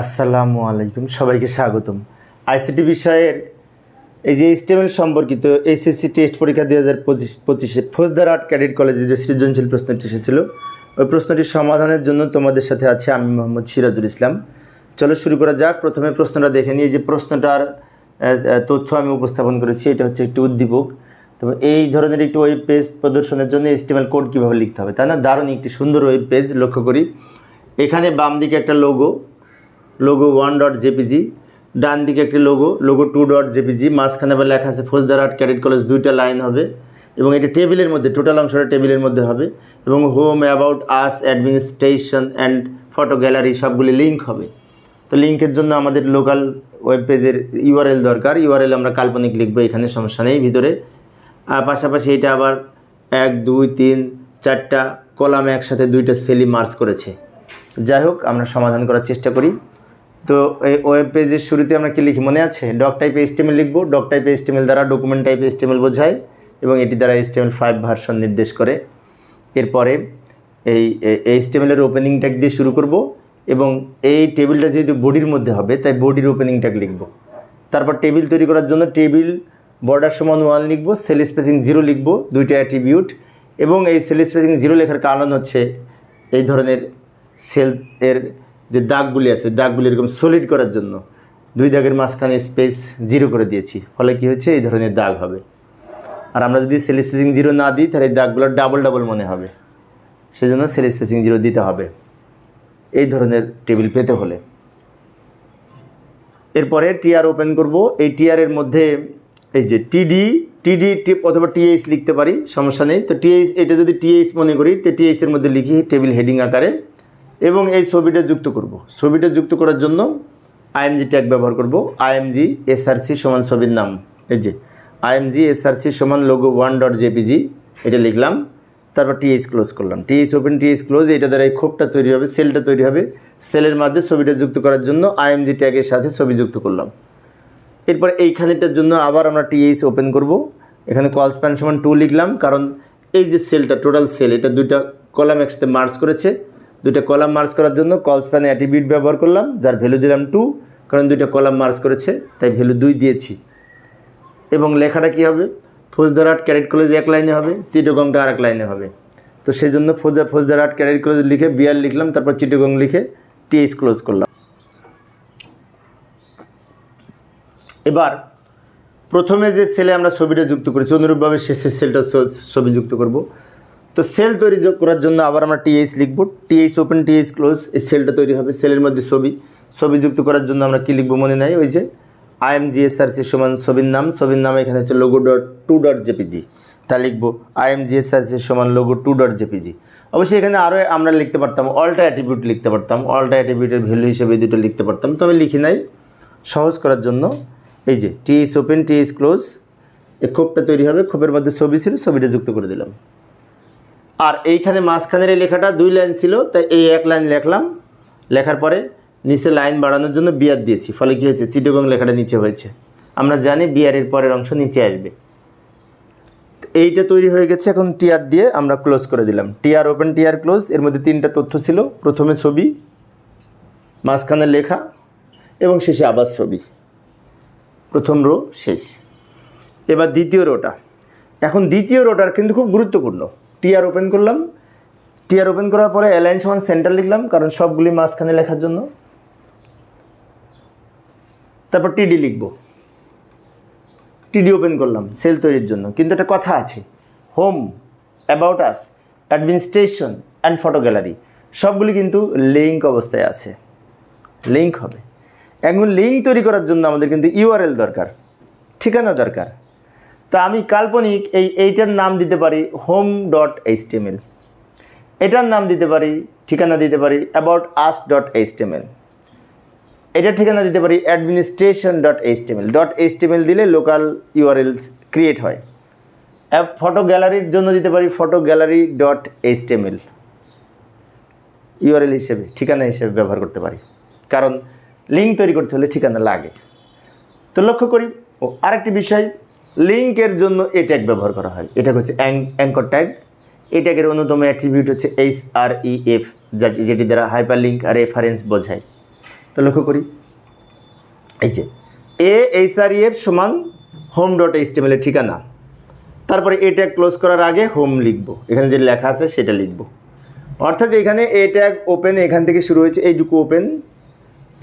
আসসালামু আলাইকুম, সবাইকে স্বাগতম। আইসিটি বিষয়ের এই যে স্টেমেল সম্পর্কিত এইচএসসি টেস্ট পরীক্ষা দুই হাজার পঁচিশ, পঁচিশে ফৌজদার আর্ট ক্যাডেট কলেজে যে সৃজনশীল প্রশ্নটি এসেছিল, ওই প্রশ্নটির সমাধানের জন্য তোমাদের সাথে আছে আমি মোহাম্মদ সিরাজুল ইসলাম। চলো শুরু করা যাক। প্রথমে প্রশ্নটা দেখে নিয়ে যে প্রশ্নটার তথ্য আমি উপস্থাপন করেছি, এটা হচ্ছে একটি উদ্দীপক। তবে এই ধরনের একটি ওয়েব পেজ প্রদর্শনের জন্য এস্টিমেল কোড কীভাবে লিখতে হবে, তাই না? দারুণ একটি সুন্দর ওয়েব পেজ লক্ষ্য করি। এখানে বাম দিকে একটা logo logo one dot JPG ডান দিকে একটি logo logo two dot JPG মাঝখানে আবার লেখা আছে ফৌজদার আর্ট ক্যাডেট কলেজ, দুইটা লাইন হবে। এবং এটা টেবিলের মধ্যে টোটাল অংশটা টেবিলের মধ্যে হবে। এবং home about us administration and photo gallery সবগুলি লিঙ্ক হবে। তো লিঙ্কের জন্য আমাদের লোকাল ওয়েব পেজের ইউআরএল দরকার। ইউআরএল আমরা কাল্পনিক লিখব, এখানে সমস্যা নেই ভিতরে। আর পাশাপাশি এটা আবার এক, দুই, তিন, চারটা কলাম একসাথে দুইটা সেলি মার্চ করেছে। যাই হোক, আমরা সমাধান করার চেষ্টা করি। তো এই ওয়েব পেজের শুরুতে আমরা কি লিখি? মনে আছে? ডক টাইপ এস্টিমেল লিখব। ডক টাইপ এস্টিমেল দ্বারা ডকুমেন্ট টাইপ এস্টিমেল বোঝায় এবং এটি দ্বারা এস্টিমেল ফাইভ ভার্সন নির্দেশ করে। এরপরে এই এইচটিএমএলের ওপেনিং ট্যাগ দিয়ে শুরু করব এবং এই টেবিলটা যেহেতু বডির মধ্যে হবে, তাই বডির ওপেনিং ট্যাগ লিখব। তারপর টেবিল তৈরি করার জন্য টেবিল বর্ডার সমান ওয়ান লিখব সেল স্পেসিং জিরো লিখব, দুইটা অ্যাট্রিবিউট এবং এই সেল স্পেসিং জিরো লেখার কারণ হচ্ছে এই ধরনের সেল এর যে দাগগুলি আছে, দাগগুলি এরকম সলিড করার জন্য দুই দাগের মাঝখানে স্পেস জিরো করে দিয়েছি। ফলে কি হচ্ছে? এই ধরনের দাগ হবে। আর আমরা যদি সেল স্পেসিং জিরো না দিই, তাহলে এই দাগগুলো ডাবল ডাবল মনে হবে। সেজন্য সেল স্পেসিং জিরো দিতে হবে। এই ধরনের টেবিল পেতে হলে। এরপরে টিআর ওপেন করব। এই টিআরের মধ্যে এই যে টিডি টিডি অথবা টিএইচ লিখতে পারি, সমস্যা নেই। তো টিএইচ এটা যদি টিএইচ মনে করি, তো টিএইচের মধ্যে লিখি টেবিল হেডিং আকারে। এবং এই ছবিটা যুক্ত করব। ছবিটা যুক্ত করার জন্য আইএমজি ট্যাগ ব্যবহার করব। আইএমজি এসআরসি সমান ছবির নাম। এই যে, আইএমজি এসআরসি সমান লোগো ওয়ান ডট জেপিজি এটা লিখলাম। তারপর টিএইচ ক্লোজ করলাম। টিএইচ ওপেন টিএইচ ক্লোজ এটা দ্বারা এই খোপটা তৈরি হবে, সেলটা তৈরি হবে। সেলের মধ্যে ছবিটা যুক্ত করার জন্য আইএমজি ট্যাগের সাথে ছবি যুক্ত করলাম। এরপর এইখানেটার জন্য আবার আমরা টিএইচ ওপেন করব। এখানে কল স্প্যান সমান টু লিখলাম, কারণ এই যে সেলটা টোটাল সেল এটা দুইটা কলাম একসাথে মার্চ করেছে। দুইটা কলাম মার্চ করার জন্য কল স্প্যানে অ্যাটিবিউট ব্যবহার করলাম, যার ভ্যালু দিলাম টু, কারণ দুইটা কলাম মার্চ করেছে, তাই ভ্যালু দুই দিয়েছি। এবং লেখাটা কী হবে? ফৌজদার আর্ট ক্যাডেট কলেজ এক লাইনে হবে, চিটগংটা আর এক লাইনে হবে। তো সেই জন্য ফৌজা আর্ট ক্যাডেট কলেজ লিখে বিয়ার লিখলাম, তারপর চিটগং লিখে টিএইচ ক্লোজ করলাম। এবার প্রথমে যে সেলে আমরা ছবিটা যুক্ত করেছি, অনুরূপভাবে শেষের সেলটা ছবি যুক্ত করব। তো সেল তৈরি করার জন্য আবার আমরা টিএইচ লিখব। টিএইচ ওপেন টিএইচ ক্লোজ এই সেলটা তৈরি হবে। সেলের মধ্যে ছবি। ছবি যুক্ত করার জন্য আমরা কী লিখব মনে নাই? ওই যে আইএমজিএসআরসি সমান ছবির নাম। ছবির নাম এখানে হচ্ছে logo dot two dot JPG তা লিখব আইএমজিএসআরসি সমান লোগো টু ডট জেপিজি অবশ্যই এখানে আরও আমরা লিখতে পারতাম অল্টা অ্যাটিবিউট লিখতে পারতাম অল্টা অ্যাটিবিউটের ভ্যালু হিসেবে দুটো লিখতে পারতাম। তবে লিখি নাই। সহজ করার জন্য এই যে টিএইচ ওপেন টিএইচ ক্লোজ এই খোপটা তৈরি হবে। খোপের মধ্যে ছবি ছিল, ছবিটা যুক্ত করে দিলাম। আর এইখানে মাঝখানের এই লেখাটা দুই লাইন ছিল, তাই এই এক লাইন লেখলাম। লেখার পরে নিচে লাইন বাড়ানোর জন্য বিয়ার দিয়েছি, ফলে কী হয়েছে? চিটগং লেখাটা নিচে হয়েছে। আমরা জানি বিয়ারের পরের অংশ নিচে আসবে। এইটা তৈরি হয়ে গেছে এখন টিআর দিয়ে আমরা ক্লোজ করে দিলাম। টিয়ার ওপেন টিয়ার ক্লোজ, এর মধ্যে তিনটা তথ্য ছিল। প্রথমে ছবি মাঝখানে লেখা এবং শেষে আবার ছবি। প্রথম রো শেষ। এবার দ্বিতীয় রোটা। এখন দ্বিতীয় রোটার কিন্তু খুব গুরুত্বপূর্ণ। টিআর ওপেন করলাম। টিআর ওপেন করার পরে অ্যালাইন সমান সেন্টার লিখলাম, কারণ সবগুলি মাঝখানে লেখার জন্য। তারপর টিডি লিখব। টিডি ওপেন করলাম সেল তৈরির জন্য। কিন্তু একটা কথা আছে home about us administration and photo gallery সবগুলি কিন্তু লিঙ্ক অবস্থায় আছে। লিঙ্ক হবে। এখন লিঙ্ক তৈরি করার জন্য আমাদের কিন্তু ইউআরএল দরকার, ঠিকানা দরকার। তা আমি কাল্পনিক এই এইটার নাম দিতে পারি হোম ডট এইচটিএমএল এটার নাম দিতে পারি, ঠিকানা দিতে পারি অ্যাবাউট আস ডট এইচটিএমএল এটার ঠিকানা দিতে পারি administration dot HTML dot HTML দিলে লোকাল ইউআরএল ক্রিয়েট হয়। অ্যাপ ফটো গ্যালারির জন্য দিতে পারি photo gallery dot HTML URL হিসেবে, ঠিকানা হিসেবে ব্যবহার করতে পারি। কারণ লিঙ্ক তৈরি করতে হলে ঠিকানা লাগে। তো লক্ষ্য করি, ও আরেকটি বিষয় লিঙ্কের জন্য এ ট্যাগ ব্যবহার করা হয়। এটা হচ্ছে অ্যাঙ্কর ট্যাগ। এই ট্যাগের অন্যতম অ্যাট্রিবিউট হচ্ছে এইচ আর ই এফ যেটি দ্বারা হাইপার লিঙ্ক আর রেফারেন্স বোঝায়। তো লক্ষ্য করি। এই যে, A H R E F সমান হোম ডট এইচটিএমএলের ঠিকানা। তারপরে এ ট্যাগ ক্লোজ করার আগে হোম লিখব। এখানে যে লেখা আছে সেটা লিখব। অর্থাৎ এখানে এ ট্যাগ ওপেন, এখান থেকে শুরু হয়েছে, এইটুকু ওপেন।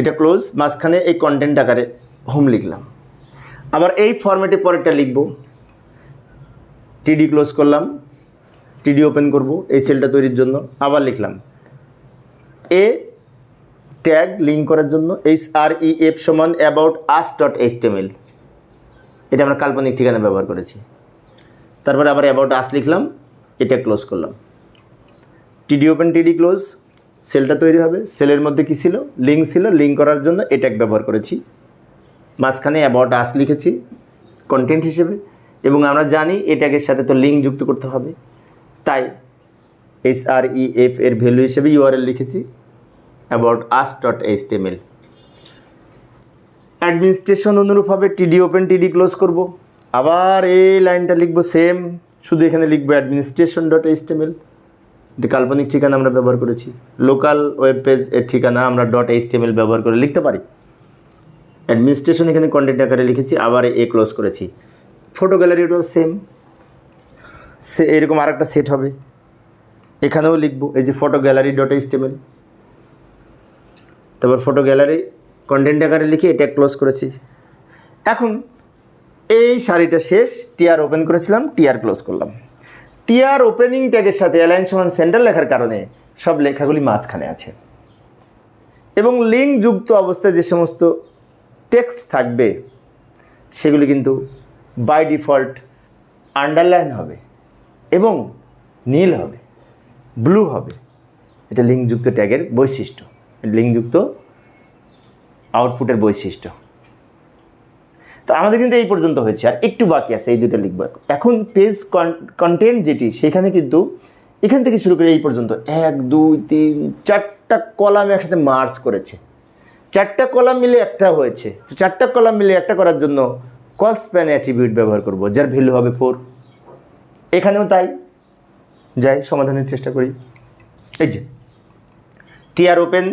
এটা ক্লোজ, মাঝখানে এই কন্টেন্ট আকারে হোম লিখলাম। আবার এই ফরম্যাটে পরেরটা লিখব। টিডি ক্লোজ করলাম টিডি ওপেন করব এই সেলটা তৈরির জন্য, আবার লিখলাম। এ ট্যাগ লিঙ্ক করার জন্য এইচ আর ই এফ সমান অ্যাবাউট আস ডট এইচ এটা আমরা কাল্পনিক ঠিকানা ব্যবহার করেছি। তারপরে আবার অ্যাবাউট আস লিখলাম, এটা ক্লোজ করলাম। টিডি ওপেন টিডি ক্লোজ সেলটা তৈরি হবে। সেলের মধ্যে কী ছিল? লিঙ্ক ছিল লিঙ্ক করার জন্য এট্যাগ ব্যবহার করেছি। মাঝখানে অ্যাবাউট আস লিখেছি কন্টেন্ট হিসেবে, এবং আমরা জানি এটাকে সাথে তো লিঙ্ক যুক্ত করতে হবে। তাই এস আর ই এফ এর ভ্যালু হিসেবে ইউআরএল লিখেছি about us dot HTML administration অনুরূপভাবে টিডি ওপেন টিডি ক্লোজ করব। আবার এই লাইনটা লিখব সেম শুধু এখানে লিখব অ্যাডমিনিস্ট্রেশন ডট এইচ টেমেল এটি কাল্পনিক ঠিকানা আমরা ব্যবহার করেছি। লোকাল ওয়েব পেজ এর ঠিকানা আমরা ডট এইচ টেমেল ব্যবহার করে লিখতে পারি। অ্যাডমিনিস্ট্রেশন এখানে কন্টেন্ট আকারে লিখেছি, আবার এ ক্লোজ করেছি। ফটো গ্যালারিটাও সেম সে এরকম আরেকটা সেট হবে। এখানেও লিখব, এই যে photo gallery dot HTML তারপর ফটো গ্যালারি কন্টেন্ট আকারে লিখে এটা ক্লোজ করেছি। এখন এই শাড়িটা শেষ টিআর ওপেন করেছিলাম টিআর ক্লোজ করলাম। টিআর ওপেনিং ট্যাগের সাথে অ্যালাইন সমান সেন্টার লেখার কারণে সব লেখাগুলি মাঝখানে আছে। এবং লিঙ্ক যুক্ত অবস্থায় যে সমস্ত টেক্সট থাকবে, সেগুলি কিন্তু বাই ডিফল্ট আন্ডারলাইন হবে এবং নীল হবে ব্লু হবে। এটা লিঙ্কযুক্ত ট্যাগের বৈশিষ্ট্য, লিঙ্কযুক্ত আউটপুটের বৈশিষ্ট্য। তো আমাদের কিন্তু এই পর্যন্ত হয়েছে, আর একটু বাকি আছে, এই দুটো লিখব। এখন পেজ কন্টেন্ট যেটি, সেখানে কিন্তু এখান থেকে শুরু করে এই পর্যন্ত এক, দুই, তিন, চারটা কলাম একসাথে মার্চ করেছে। চারটা কলাম মিলে একটা হয়েছে। তো চারটা কলাম মিলে একটা করার জন্য কল স্প্যান অ্যাট্রিবিউট ব্যবহার করব, যার ভ্যালু হবে ফোর এখানেও তাই। যাই, সমাধানের চেষ্টা করি। এই যে টিআর ওপেন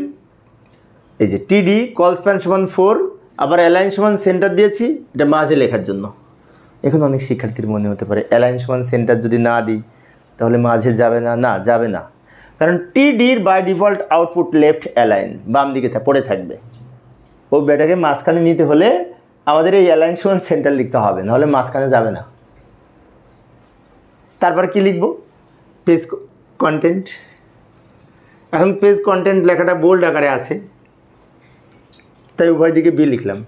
এই যে টিডি কল স্প্যান সমান ফোর আবার অ্যালাইন সমান সেন্টার দিয়েছি, এটা মাঝে লেখার জন্য। এখন অনেক শিক্ষার্থীর মনে হতে পারে অ্যালাইন সমান সেন্টার যদি না দিই, তাহলে মাঝে যাবে না? না, যাবে না। কারণ টিডির by default output left align বাম দিকে পড়ে থাকবে। ও বেটাকে মাঝখানে নিতে হলে আমাদের এই অ্যালাইন সমান সেন্টার লিখতে হবে, নাহলে মাঝখানে যাবে না। তারপর কি লিখব? পেজ কন্টেন্ট এখন পেজ কন্টেন্ট লেখাটা বোল্ড আকারে আছে, তাই উভয় দিকে বি লিখলাম।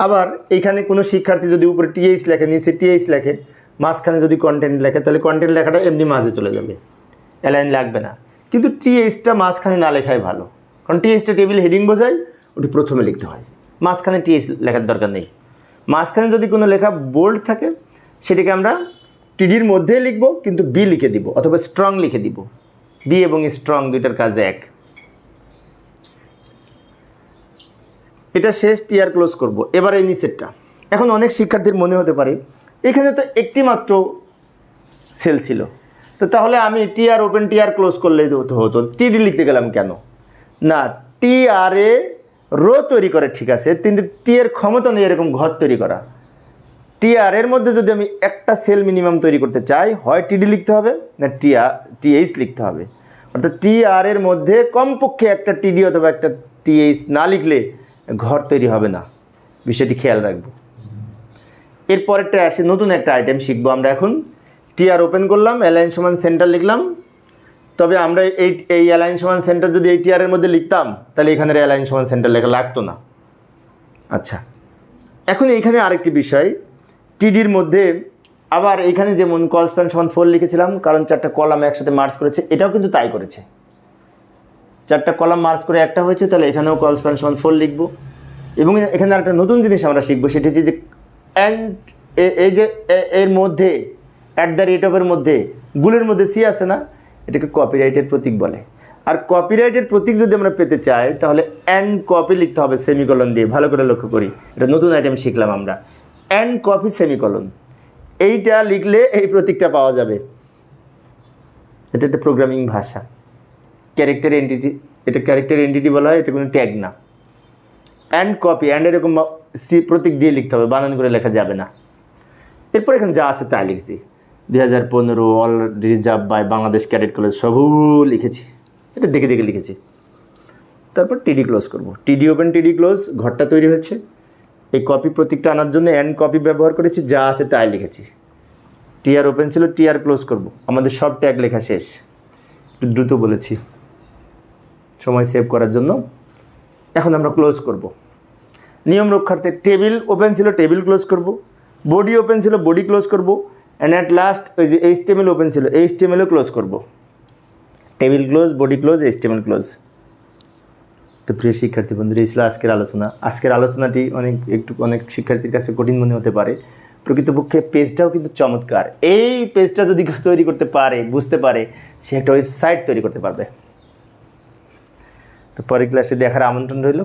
আবার এইখানে কোনো শিক্ষার্থী যদি উপরে টিএইচ লেখে, নিচে টিএইচ লেখে, মাঝখানে যদি কন্টেন্ট লেখে, তাহলে কন্টেন্ট লেখাটা এমনি মাঝে চলে যাবে। অ্যালাইন লাগবে না। কিন্তু টিএইচটা মাঝখানে না লেখাই ভালো। কারণ টিএইচটা টেবিল হেডিং বোঝায়, ওটি প্রথমে লিখতে হয়। মাঝখানে টিএইচ লেখার দরকার নেই। মাঝখানে যদি কোনো লেখা বোল্ড থাকে, সেটাকে আমরা টিডির মধ্যে লিখব, কিন্তু বি লিখে দিব, অথবা স্ট্রং লিখে দিব। বি এবং স্ট্রং দুইটার কাজ এক। এটা শেষ টিয়ার ক্লোজ করব। এবার এই নিচেরটা। এখন অনেক শিক্ষার্থীর মনে হতে পারে, এখানে তো একটি মাত্র সেল ছিল। তো তাহলে আমি টিআর ওপেন টিআর ক্লোজ করলেই তো হতো টিডি লিখতে গেলাম কেন? না টিআরএ রো তৈরি করে ঠিক আছে, কিন্তু টি এর ক্ষমতা নেই এরকম ঘর তৈরি করা। টিআর এর মধ্যে যদি আমি একটা সেল মিনিমাম তৈরি করতে চাই, হয় টিডি লিখতে হবে, না টি টিআর টিএইচ লিখতে হবে। অর্থাৎ টিআর এর মধ্যে কমপক্ষে একটা টিডি অথবা একটা টিএইচ না লিখলে ঘর তৈরি হবে না। বিষয়টি খেয়াল রাখব। এরপরেরটা আসে নতুন একটা আইটেম শিখব আমরা এখন। টিআর ওপেন করলাম অ্যালাইন সমান সেন্টার লিখলাম। তবে আমরা এই এই অ্যালাইন সমান সেন্টার যদি এই টিআরের মধ্যে লিখতাম, তাহলে এখানের অ্যালাইন সমান সেন্টার লেখা লাগতো না। আচ্ছা এখন এইখানে আরেকটি বিষয়। টিডির মধ্যে আবার এখানে যেমন কল স্প্যান সমান ফোর লিখেছিলাম, কারণ চারটা কলাম একসাথে মার্চ করেছে, এটাও কিন্তু তাই করেছে। চারটা কলাম মার্চ করে একটা হয়েছে, তাহলে এখানেও কল স্প্যান সমান ফোর লিখব। এবং এখানে একটা নতুন জিনিস আমরা শিখব, সেটি হচ্ছে যে অ্যান্ড এই যে এর মধ্যে অ্যাট দ্য রেট অফের মধ্যে গুলের মধ্যে সি আছে না, এটাকে কপিরাইটের প্রতীক বলে। আর কপিরাইটের প্রতীক যদি আমরা পেতে চাই, তাহলে অ্যান্ড কপি লিখতে হবে সেমিকলন দিয়ে। ভালো করে লক্ষ্য করি, এটা নতুন আইটেম শিখলাম আমরা। অ্যান্ড কপি সেমিকলন এইটা লিখলে এই প্রতীকটা পাওয়া যাবে। এটা একটা প্রোগ্রামিং ভাষা। ক্যারেক্টার এন্টিটি এটা ক্যারেক্টার এন্টিটি বলা হয়, এটা কোনো ট্যাগ না। অ্যান্ড কপি অ্যান্ড এরকম প্রতীক দিয়ে লিখতে হবে, বানান করে লেখা যাবে না। এরপর এখানে যা আছে তাই লিখেছি। দুই হাজার পনেরো all reserve by Bangladesh cadet college সবও লিখেছি। এটা দেখে দেখে লিখেছি। তারপর টিডি ক্লোজ করব। টিডি ওপেন টিডি ক্লোজ ঘরটা তৈরি হয়েছে। এই কপি প্রতীকটা আনার জন্য অ্যান্ড কপি ব্যবহার করেছি, যা আছে তাই লিখেছি। টিআর ওপেন ছিল টিআর ক্লোজ করব। আমাদের সব ট্যাগ লেখা শেষ। একটু দ্রুত বলেছি। সময় সেভ করার জন্য। এখন আমরা ক্লোজ করব। নিয়ম রক্ষার্থে টেবিল ওপেন ছিল টেবিল ক্লোজ করব। বডি ওপেন ছিল বডি ক্লোজ করব। অ্যান্ড অ্যাট লাস্ট ওই যে এইচ টেবিল ওপেন ছিল এইচ টেবিলও ক্লোজ করব। Table close body close H table close তো প্রিয় শিক্ষার্থী বন্ধুরা, এই ছিল আজকের আলোচনা। আজকের আলোচনাটি অনেক, একটু অনেক শিক্ষার্থীর কাছে কঠিন মনে হতে পারে। প্রকৃতপক্ষে পেজটাও কিন্তু চমৎকার। এই পেজটা যদি তৈরি করতে পারে, বুঝতে পারে, সে একটা ওয়েবসাইট তৈরি করতে পারবে। তো পরের ক্লাসে দেখার আমন্ত্রণ রইল।